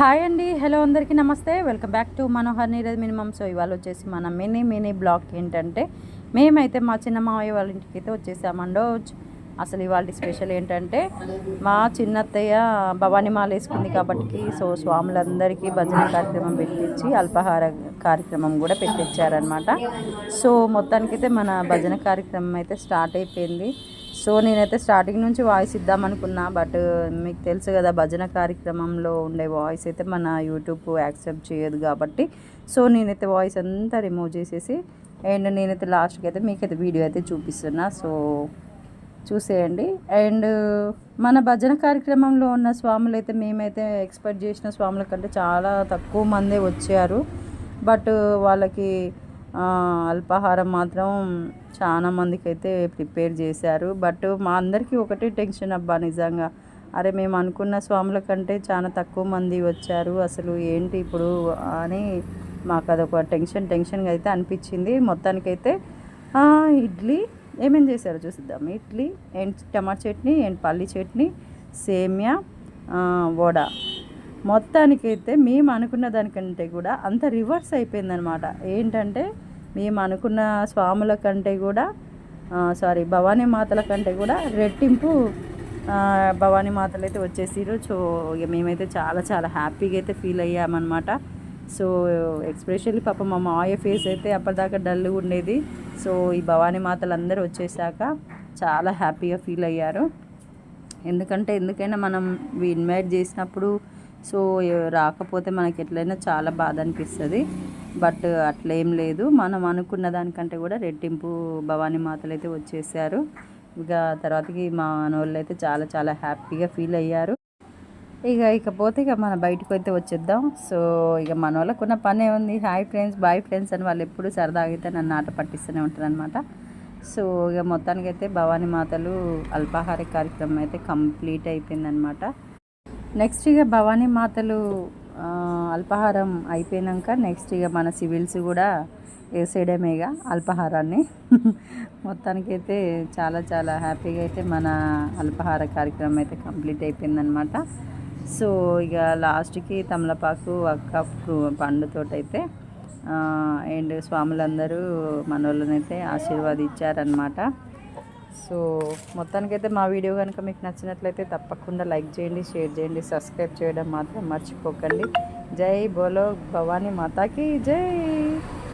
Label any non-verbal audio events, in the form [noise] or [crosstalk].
Hi అండి. Hello అందరికీ నమస్తే. Welcome back to Manohar Neeraj minimum. So ఇవాళ వచ్చేసి మన మినీ మినీ బ్లాగ్ ఏంటంటే మేమైతే మా చిన్న మావయ్య వాళ్ళ ఇంటికి అయితే వచ్చేసామండో. అసలు ఇవాళ స్పెషల్ ఏంటంటే మా చిన్నత్తయ్య భవానీ మాల వేసుకుంది కాబట్టి సో స్వాములందరికీ భజన కార్యక్రమం పెట్టించి అల్పాహార కార్యక్రమం కూడా పెట్టించారనమాట సో మొత్తానికైతే మన భజన కార్యక్రమం అయితే స్టార్ట్ అయిపోయింది. సో నేనైతే స్టార్టింగ్ నుంచి వాయిస్ ఇద్దాం అనుకున్నా బట్ మీకు తెలుసు కదా భజన కార్యక్రమంలో ఉండే వాయిస్ అయితే మన యూట్యూబ్ యాక్సెప్ట్ చేయదు కాబట్టి. సో నేనైతే వాయిస్ అంతా రిమూవ్ చేసేసి అండ్ నేనైతే లాస్ట్కి అయితే మీకైతే వీడియో అయితే చూపిస్తున్నా. సో చూసేయండి. అండ్ మన భజన కార్యక్రమంలో ఉన్న స్వాములు అయితే మేమైతే ఎక్స్పెక్ట్ చేసిన స్వాముల కంటే చాలా తక్కువ మందే వచ్చారు. బట్ వాళ్ళకి అల్పాహారం మాత్రం చాలా మందికి అయితే ప్రిపేర్ చేశారు. బట్ మా అందరికీ ఒకటే టెన్షన్ అబ్బా నిజంగా. అరే మేము అనుకున్న స్వాముల కంటే చాలా తక్కువ మంది వచ్చారు. అసలు ఏంటి ఇప్పుడు అని మాకు అదొక టెన్షన్ టెన్షన్గా అయితే అనిపించింది. మొత్తానికైతే ఇడ్లీ ఏమేం చేశారో చూసిద్దాం. ఇడ్లీ అండ్ టమాటా చట్నీ అండ్ పల్లి చట్నీ సేమ్యా వడ. మొత్తానికైతే మేము అనుకున్న దానికంటే కూడా అంత రివర్స్ అయిపోయిందనమాట ఏంటంటే మేము అనుకున్న స్వాముల కంటే కూడా సారీ భవానీ మాతల కంటే కూడా రెట్టింపు భవానీ మాతలు అయితే వచ్చేసారు సో ఇక మేమైతే చాలా చాలా హ్యాపీగా అయితే ఫీల్ అయ్యామన్నమాట. సో ఎక్స్పెషల్లీ పాప మా మాయ ఫేస్ అయితే అప్పటిదాకా డల్గా ఉండేది. సో ఈ భవానీ మాతలు అందరూ వచ్చేసాక చాలా హ్యాపీగా ఫీల్ అయ్యారు. ఎందుకంటే ఎందుకైనా మనం ఇన్వైట్ చేసినప్పుడు సో రాకపోతే మనకి ఎట్లయినా చాలా బాధ అనిపిస్తుంది బట్ అట్లేం లేదు. మనం అనుకున్న దానికంటే కూడా రెట్టింపు భవానీ మాతలు అయితే వచ్చేసారు. ఇక తర్వాతకి మా వాళ్ళు అయితే చాలా చాలా హ్యాపీగా ఫీల్ అయ్యారు. ఇక ఇకపోతే ఇక మన బయటకు అయితే వచ్చేద్దాం. సో ఇక మన వాళ్ళకున్న పని ఏముంది హాయ్ ఫ్రెండ్స్ బాయ్ ఫ్రెండ్స్ అని వాళ్ళు ఎప్పుడు సరదాగా అయితే నన్ను ఆట పట్టిస్తూనే ఉంటారనమాట సో ఇక మొత్తానికైతే భవానీ మాతలు అల్పాహార కార్యక్రమం అయితే కంప్లీట్ అయిపోయిందనమాట నెక్స్ట్ ఇక భవానీ మాతలు అల్పాహారం అయిపోయాక నెక్స్ట్ ఇక మన సివిల్స్ కూడా వేసేయడమేగా అల్పాహారాన్ని. [laughs] మొత్తానికైతే చాలా చాలా హ్యాపీగా అయితే మన అల్పాహార కార్యక్రమం అయితే కంప్లీట్ అయిపోయిందనమాట సో ఇక లాస్ట్కి తమలపాకు అక్క పండుతోటైతే అండ్ స్వాములందరూ మనోళ్ళనైతే ఆశీర్వాదించారనమాట సో మొత్తానికైతే మా వీడియో కనుక మీకు నచ్చినట్లయితే తప్పకుండా లైక్ చేయండి షేర్ చేయండి సబ్స్క్రైబ్ చేయడం మాత్రం మర్చిపోకండి. జై బోలో భవానీ మాతాకి జై!